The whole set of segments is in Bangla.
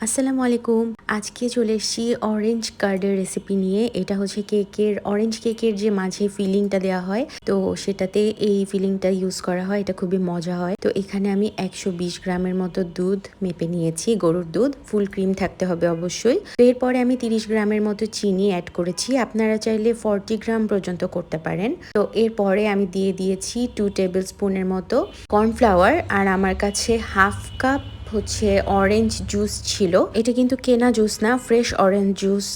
আসসালামু আলাইকুম। আজকে চলে এসেছি অরেঞ্জ কার্ডের রেসিপি নিয়ে। এটা হচ্ছে কেকের অরেঞ্জ কেকের যে মাঝে ফিলিংটা দেওয়া হয়, তো সেটাতে এই ফিলিংটা ইউজ করা হয়। এটা খুবই মজা হয়। তো এখানে আমি একশো বিশ গ্রামের মতো দুধ মেপে নিয়েছি, গরুর দুধ। ফুল ক্রিম থাকতে হবে অবশ্যই। তো এরপরে আমি তিরিশ গ্রামের মতো চিনি অ্যাড করেছি। আপনারা চাইলে ফর্টি গ্রাম পর্যন্ত করতে পারেন। তো এরপরে আমি দিয়ে দিয়েছি টু টেবিল স্পুনের মতো কর্নফ্লাওয়ার আর আমার কাছে হাফ কাপ হচ্ছে অরেঞ্জ জুস ছিল। এটা কিন্তু কেনা জুস না ফ্রেশ অরেঞ্জ জুস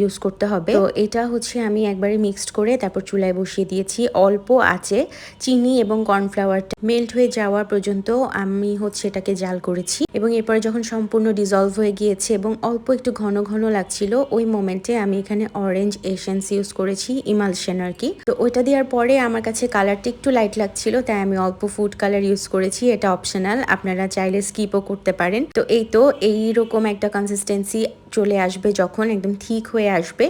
ইউজ করতে হবে। তো এটা হচ্ছে আমি একবারে মিক্সড করে তারপর চুলায় বসিয়ে দিয়েছি। অল্প আছে চিনি এবং কর্নফ্লাওয়ারটা মেল্ট হয়ে যাওয়া পর্যন্ত আমি হচ্ছে এটাকে জাল করেছি। এবং এরপরে যখন সম্পূর্ণ ডিজলভ হয়ে গিয়েছে এবং অল্প একটু ঘন ঘন লাগছিল, ওই মোমেন্টে আমি এখানে অরেঞ্জ এসেন্স ইউজ করেছি ইমালশন আর কি। তো ওইটা দেওয়ার পরে আমার কাছে কালারটা একটু লাইট লাগছিল, তাই আমি অল্প ফুড কালার ইউজ করেছি। এটা অপশনাল আপনারা চাইলে স্কিপও করতে পারেন। তো এই তো এইরকম একটা কনসিস্টেন্সি চলে আসবে যখন একদম ঠিক হয়ে আসবে।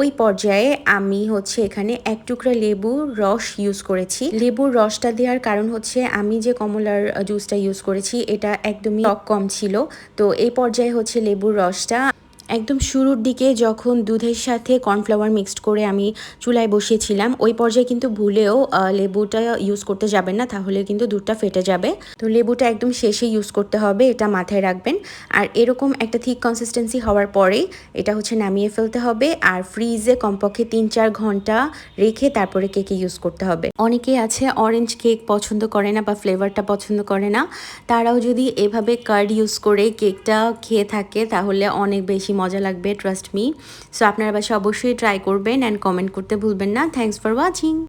ওই পর্যায়ে আমি হচ্ছে এখানে এক টুকরা লেবুর রস ইউজ করেছি। লেবুর রসটা দেওয়ার কারণ হচ্ছে আমি যে কমলার জুসটা ইউজ করেছি, এটা একদমই টক কম ছিল। তো এই পর্যায়ে হচ্ছে লেবুর রসটা একদম শুরুর দিকে যখন দুধের সাথে কর্নফ্লাওয়ার মিক্সড করে আমি চুলায় বসিয়েছিলাম, ওই পর্যায়ে কিন্তু ভুলেও লেবুটা ইউজ করতে যাবেন না, তাহলে কিন্তু দুধটা ফেটে যাবে। তো লেবুটা একদম শেষে ইউজ করতে হবে, এটা মাথায় রাখবেন। আর এরকম একটা থিক কনসিস্টেন্সি হওয়ার পরেই এটা হচ্ছে নামিয়ে ফেলতে হবে, আর ফ্রিজে কমপক্ষে তিন চার ঘণ্টা রেখে তারপরে কেকে ইউজ করতে হবে। অনেকে আছে অরেঞ্জ কেক পছন্দ করে না বা ফ্লেভারটা পছন্দ করে না, তারাও যদি এভাবে কার্ড ইউজ করে কেকটা খেয়ে থাকে, তাহলে অনেক বেশি মজা লাগবে ট্রাস্ট মি সো আপনারা বাসা অবশ্যই ট্রাই করবেন অ্যান্ড কমেন্ট করতে ভুলবেন না। Thanks for watching